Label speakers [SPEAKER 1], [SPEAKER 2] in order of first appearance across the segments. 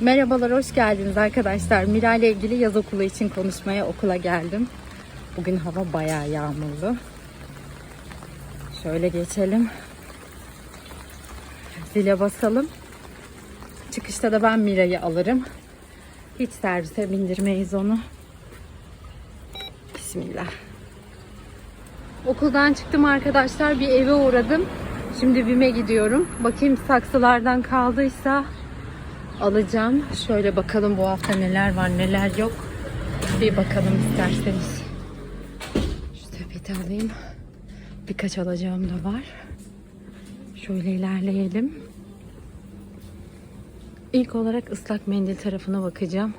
[SPEAKER 1] Merhabalar, hoş geldiniz arkadaşlar. Mira ile ilgili yaz okulu için konuşmaya okula geldim. Bugün hava bayağı yağmurlu. Şöyle geçelim. Zile basalım. Çıkışta da ben Mira'yı alırım. Hiç servise bindirmeyiz onu. Bismillah. Okuldan çıktım arkadaşlar. Bir eve uğradım. Şimdi BİM'e gidiyorum. Bakayım saksılardan kaldıysa alacağım. Şöyle bakalım bu hafta neler var neler yok. Bir bakalım isterseniz. Şu sepeti alayım. Birkaç alacağım da var. Şöyle ilerleyelim. İlk olarak ıslak mendil tarafına bakacağım.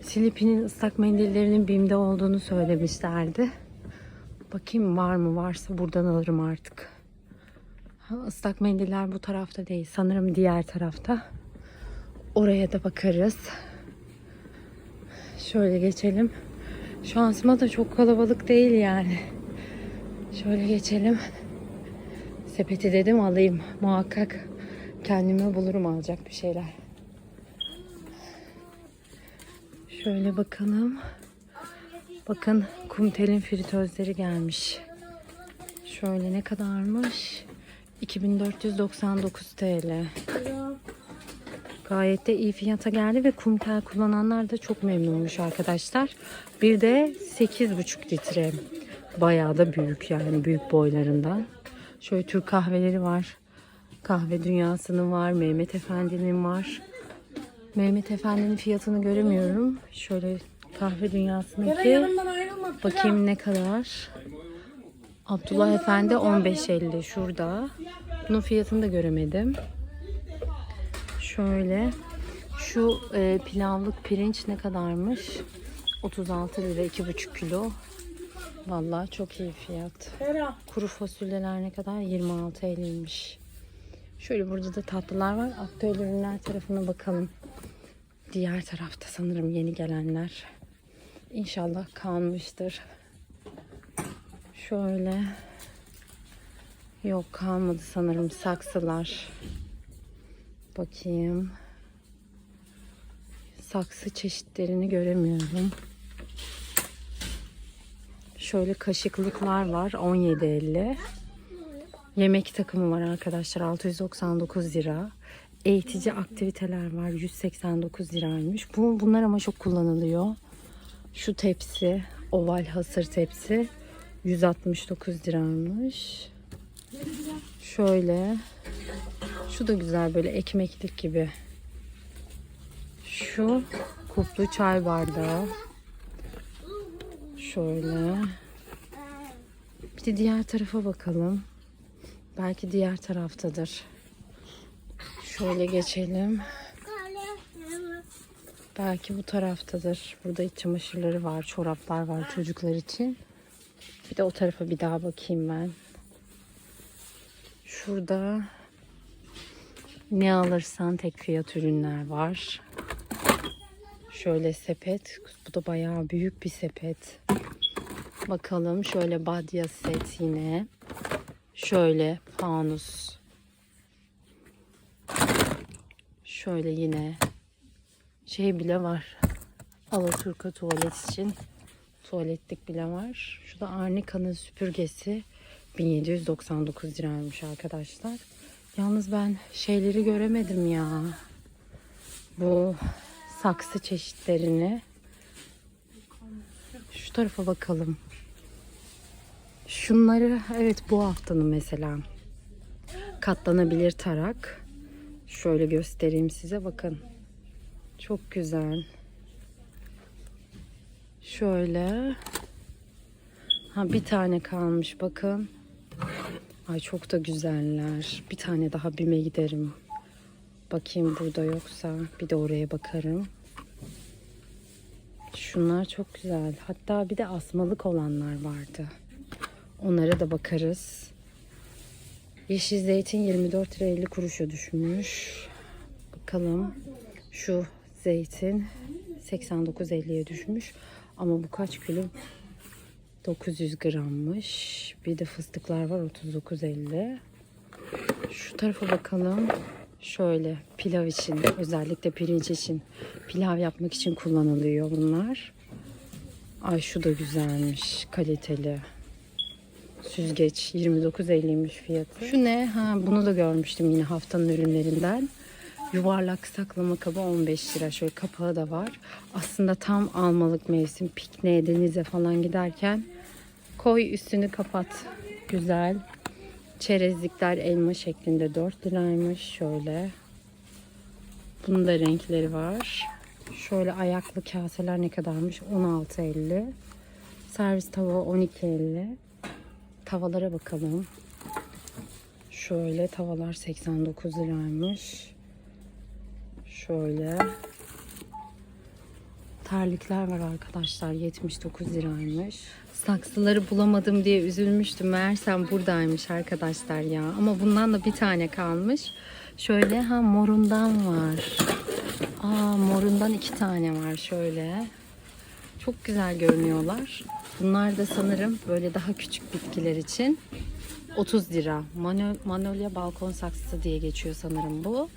[SPEAKER 1] Silipi'nin ıslak mendillerinin BİM'de olduğunu söylemişlerdi. Bakayım var mı varsa buradan alırım artık. Ha, ıslak mendiller bu tarafta değil. Sanırım diğer tarafta. Oraya da bakarız. Şöyle geçelim. Şansıma da çok kalabalık değil yani. Şöyle geçelim. Sepeti dedim alayım. Muhakkak kendime bulurum alacak bir şeyler. Şöyle bakalım. Bakın kumtelin fritözleri gelmiş. Şöyle ne kadarmış? 2499 TL. Gayet de iyi fiyata geldi ve kumtel kullananlar da çok memnunmuş arkadaşlar. Bir de 8,5 litre. Bayağı da büyük yani büyük boylarından. Şöyle Türk kahveleri var. Kahve dünyasının var. Mehmet Efendi'nin var. Mehmet Efendi'nin fiyatını göremiyorum. Şöyle kahve dünyasındaki bakayım ne kadar. Abdullah Efendi 15.50 şurada. Bunun fiyatını da göremedim. Şöyle şu e, pilavlık pirinç ne kadarmış? 36 lira 2,5 kilo. Vallahi çok iyi fiyat. Kuru fasulyeler ne kadar? 26.50'ymiş. Şöyle burada da tatlılar var. Aktüel ürünler tarafına bakalım. Diğer tarafta sanırım yeni gelenler. İnşallah kalmıştır. Şöyle. Yok kalmadı sanırım saksılar. Bakayım. Saksı çeşitlerini göremiyorum. Şöyle kaşıklıklar var 17.50. Yemek takımı var arkadaşlar 699 lira. Eğitici aktiviteler var 189 liraymış. Bu, bunlar ama çok kullanılıyor. Şu tepsi oval hasır tepsi 169 liraymış. Şöyle şu da güzel böyle ekmeklik gibi. Şu kuplu çay bardağı. Şöyle. Bir de diğer tarafa bakalım. Belki diğer taraftadır. Şöyle geçelim. Belki bu taraftadır. Burada iç çamaşırları var, çoraplar var çocuklar için. Bir de o tarafa bir daha bakayım ben. Şurada ne alırsan tek fiyat ürünler var. Şöyle sepet. Bu da bayağı büyük bir sepet. Bakalım şöyle badya set yine. Şöyle fanus. Şöyle yine şey bile var. Alaturka tuvalet için tuvaletlik bile var. Şu da Arnika'nın süpürgesi 1799 liraymış arkadaşlar. Yalnız ben şeyleri göremedim ya. Bu saksı çeşitlerini. Şu tarafa bakalım. Şunları evet bu haftanın mesela. Katlanabilir tarak. Şöyle göstereyim size bakın. Çok güzel. Şöyle. Ha bir tane kalmış bakın. Ay çok da güzeller. Bir tane daha bime giderim. Bakayım burada yoksa bir de oraya bakarım. Şunlar çok güzel. Hatta bir de asmalık olanlar vardı. Onlara da bakarız. Yeşil zeytin 24 lira 50 kuruşa düşmüş. Bakalım. Şu zeytin 89.50'ye düşmüş. Ama bu kaç kilo? 900 grammış. Bir de fıstıklar var 39.50. Şu tarafa bakalım. Şöyle pilav için özellikle pirinç için pilav yapmak için kullanılıyor bunlar. Ay şu da güzelmiş kaliteli. Süzgeç 29.50'ymiş fiyatı. Şu ne? Ha bunu da görmüştüm yine haftanın ürünlerinden. Yuvarlak saklama kabı 15 lira. Şöyle kapağı da var. Aslında tam almalık mevsim. Pikniğe, denize falan giderken koy üstünü kapat. Güzel. Çerezlikler elma şeklinde 4 liraymış. Şöyle. Bunun da renkleri var. Şöyle ayaklı kaseler ne kadarmış? 16.50. Servis tava 12.50. Tavalara bakalım. Şöyle tavalar 89 liraymış. Şöyle. Terlikler var arkadaşlar 79 liraymış. Saksıları bulamadım diye üzülmüştüm. Meğersem buradaymış arkadaşlar ya. Ama bundan da bir tane kalmış. Şöyle ha morundan var. Aa morundan iki tane var şöyle. Çok güzel görünüyorlar. Bunlar da sanırım böyle daha küçük bitkiler için 30 lira. Mano- Manolya balkon saksısı diye geçiyor sanırım bu.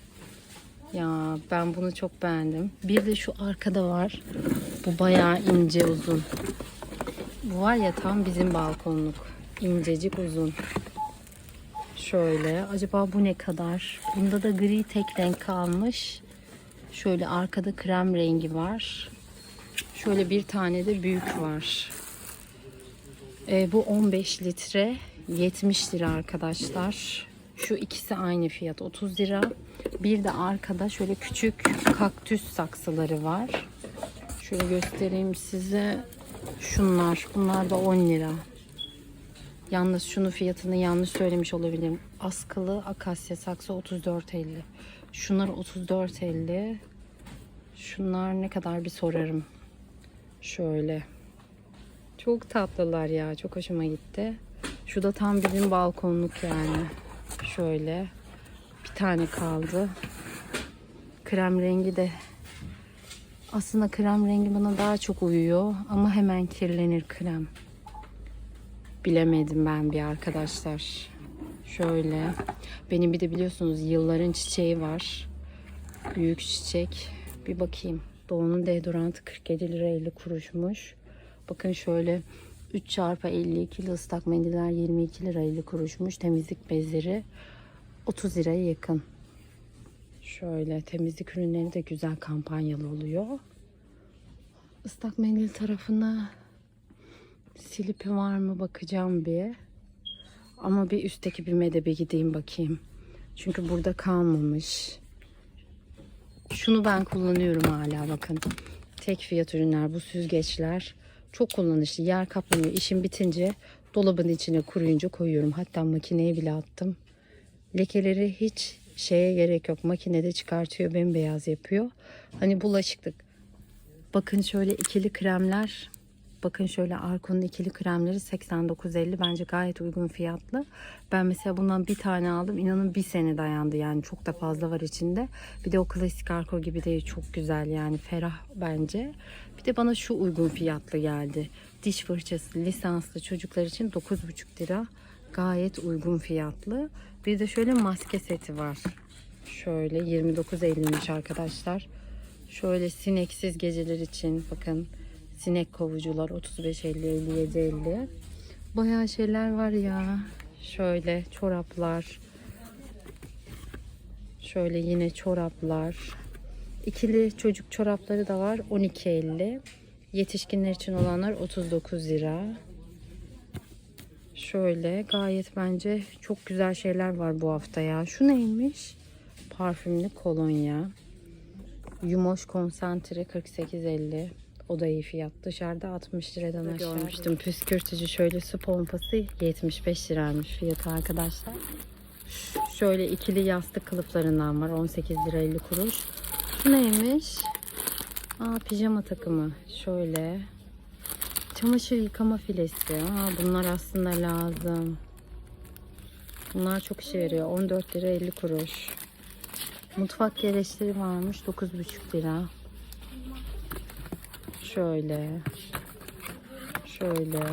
[SPEAKER 1] Ya ben bunu çok beğendim. Bir de şu arkada var. Bu bayağı ince uzun. Bu var ya tam bizim balkonluk. İncecik uzun. Şöyle. Acaba bu ne kadar? Bunda da gri tek renk kalmış. Şöyle arkada krem rengi var. Şöyle bir tane de büyük var. Ee, bu 15 litre 70 lira arkadaşlar. Şu ikisi aynı fiyat 30 lira. Bir de arkada şöyle küçük kaktüs saksıları var. Şöyle göstereyim size. Şunlar. Bunlar da 10 lira. Yalnız şunun fiyatını yanlış söylemiş olabilirim. Askılı akasya saksı 34.50. Şunlar 34.50. Şunlar ne kadar bir sorarım. Şöyle. Çok tatlılar ya. Çok hoşuma gitti. Şu da tam bizim balkonluk yani. Şöyle. Bir tane kaldı. Krem rengi de aslında krem rengi bana daha çok uyuyor ama hemen kirlenir krem. Bilemedim ben bir arkadaşlar. Şöyle. Benim bir de biliyorsunuz yılların çiçeği var. Büyük çiçek. Bir bakayım. Doğu'nun deodorantı 47 lira 50 kuruşmuş. Bakın şöyle 3 çarpı 52 ıslak mendiller 22 lira 50 kuruşmuş. Temizlik bezleri 30 liraya yakın. Şöyle temizlik ürünleri de güzel kampanyalı oluyor. Islak mendil tarafına silipi var mı bakacağım bir. Ama bir üstteki bir de bir gideyim bakayım. Çünkü burada kalmamış. Şunu ben kullanıyorum hala bakın. Tek fiyat ürünler bu süzgeçler. Çok kullanışlı. Yer kaplamıyor. İşim bitince dolabın içine kuruyunca koyuyorum. Hatta makineye bile attım. Lekeleri hiç şeye gerek yok. Makinede çıkartıyor, bembeyaz yapıyor. Hani bulaşıklık. Bakın şöyle ikili kremler. Bakın şöyle Arko'nun ikili kremleri 89.50 bence gayet uygun fiyatlı. Ben mesela bundan bir tane aldım. İnanın bir sene dayandı yani çok da fazla var içinde. Bir de o klasik Arko gibi değil çok güzel yani ferah bence. Bir de bana şu uygun fiyatlı geldi. Diş fırçası lisanslı çocuklar için 9,5 lira. Gayet uygun fiyatlı. Bir de şöyle maske seti var. Şöyle 29.50'miş arkadaşlar. Şöyle sineksiz geceler için bakın sinek kovucular 35.50 57.50. Bayağı şeyler var ya. Şöyle çoraplar. Şöyle yine çoraplar. İkili çocuk çorapları da var 12.50. Yetişkinler için olanlar 39 lira. Şöyle gayet bence çok güzel şeyler var bu hafta ya. Şu neymiş? Parfümlü kolonya. Yumoş konsantre 48.50. O da iyi fiyat. Dışarıda 60 liradan aşağı. Görmüştüm püskürtücü şöyle su pompası 75 liraymış fiyatı arkadaşlar. Şöyle ikili yastık kılıflarından var 18 lira 50 kuruş. Şu neymiş? Aa pijama takımı. Şöyle. Çamaşır yıkama filesi. Aa, bunlar aslında lazım. Bunlar çok işe yarıyor. 14 lira 50 kuruş. Mutfak gereçleri varmış. 9,5 lira. Şöyle. Şöyle.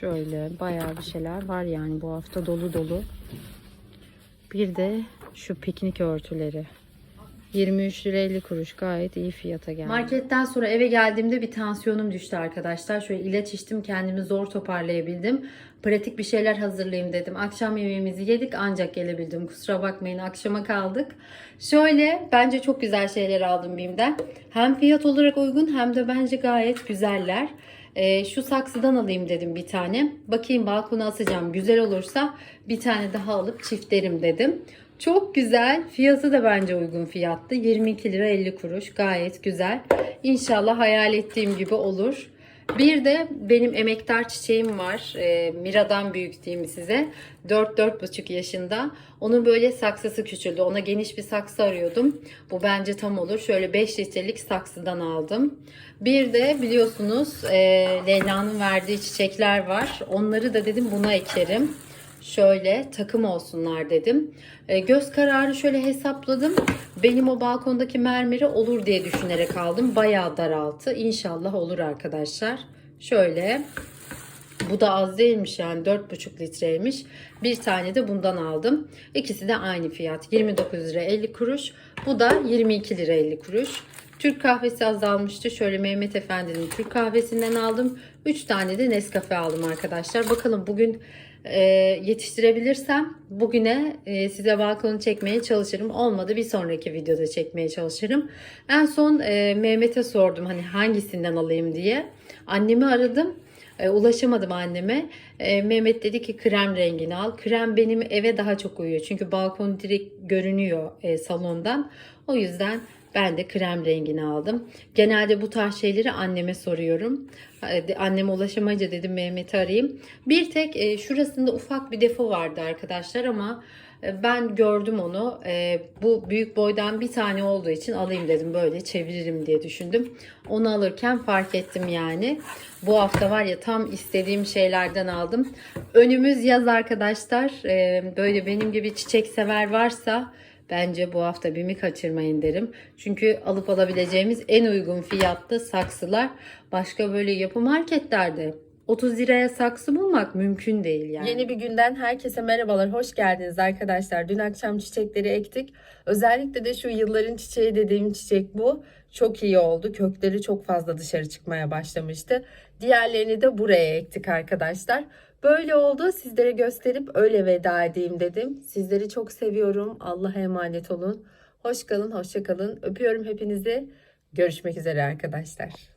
[SPEAKER 1] Şöyle bayağı bir şeyler var yani bu hafta dolu dolu. Bir de
[SPEAKER 2] Şu piknik örtüleri. 23 lira 50 kuruş gayet iyi fiyata geldi.
[SPEAKER 1] Marketten sonra eve geldiğimde bir tansiyonum düştü arkadaşlar. Şöyle ilaç içtim kendimi zor toparlayabildim. Pratik bir şeyler hazırlayayım dedim. Akşam yemeğimizi yedik ancak gelebildim. Kusura bakmayın akşama kaldık. Şöyle bence çok güzel şeyler aldım BİM'den. Hem fiyat olarak uygun hem de bence gayet güzeller. Ee, şu saksıdan alayım dedim bir tane. Bakayım balkona asacağım. Güzel olursa bir tane daha alıp çiftlerim dedim. Çok güzel. Fiyatı da bence uygun fiyattı. 22 lira 50 kuruş. Gayet güzel. İnşallah hayal ettiğim gibi olur. Bir de benim emektar çiçeğim var. Ee, Mira'dan büyük diyeyim size. 4-4,5 yaşında. Onun böyle saksısı küçüldü. Ona geniş bir saksı arıyordum. Bu bence tam olur. Şöyle 5 litrelik saksıdan aldım. Bir de biliyorsunuz e, Leyla'nın verdiği çiçekler var. Onları da dedim buna ekerim. Şöyle takım olsunlar dedim. E, göz kararı şöyle hesapladım. Benim o balkondaki mermeri olur diye düşünerek aldım. Bayağı daraltı. İnşallah olur arkadaşlar. Şöyle. Bu da az değilmiş yani 4,5 litreymiş. Bir tane de bundan aldım. İkisi de aynı fiyat. 29 lira 50 kuruş. Bu da 22 lira 50 kuruş. Türk kahvesi azalmıştı. Şöyle Mehmet Efendi'nin Türk kahvesinden aldım. 3 tane de Nescafe aldım arkadaşlar. Bakalım bugün e, yetiştirebilirsem bugüne e, size balkonu çekmeye çalışırım. Olmadı bir sonraki videoda çekmeye çalışırım. En son e, Mehmet'e sordum hani hangisinden alayım diye. Annemi aradım. E, ulaşamadım anneme. E, Mehmet dedi ki krem rengini al. Krem benim eve daha çok uyuyor. Çünkü balkon direkt görünüyor e, salondan. O yüzden ben de krem rengini aldım. Genelde bu tarz şeyleri anneme soruyorum. E, Anneme ulaşamayınca dedim Mehmet'i arayayım. Bir tek e, şurasında ufak bir defo vardı arkadaşlar ama e, ben gördüm onu. Bu büyük boydan bir tane olduğu için alayım dedim. Böyle çeviririm diye düşündüm. Onu alırken fark ettim yani. Bu hafta var ya tam istediğim şeylerden aldım. Önümüz yaz arkadaşlar. Böyle benim gibi çiçek sever varsa Bence bu hafta BİM'i kaçırmayın derim. Çünkü alıp alabileceğimiz en uygun fiyatta saksılar başka böyle yapı marketlerde 30 liraya saksı bulmak mümkün değil yani.
[SPEAKER 3] Yeni bir günden herkese merhabalar, hoş geldiniz arkadaşlar. Dün akşam çiçekleri ektik. Özellikle de şu yılların çiçeği dediğim çiçek bu. Çok iyi oldu. Kökleri çok fazla dışarı çıkmaya başlamıştı. Diğerlerini de buraya ektik arkadaşlar. Böyle oldu. Sizlere gösterip öyle veda edeyim dedim. Sizleri çok seviyorum. Allah'a emanet olun. Hoş kalın, hoşça kalın. Öpüyorum hepinizi. Görüşmek üzere arkadaşlar.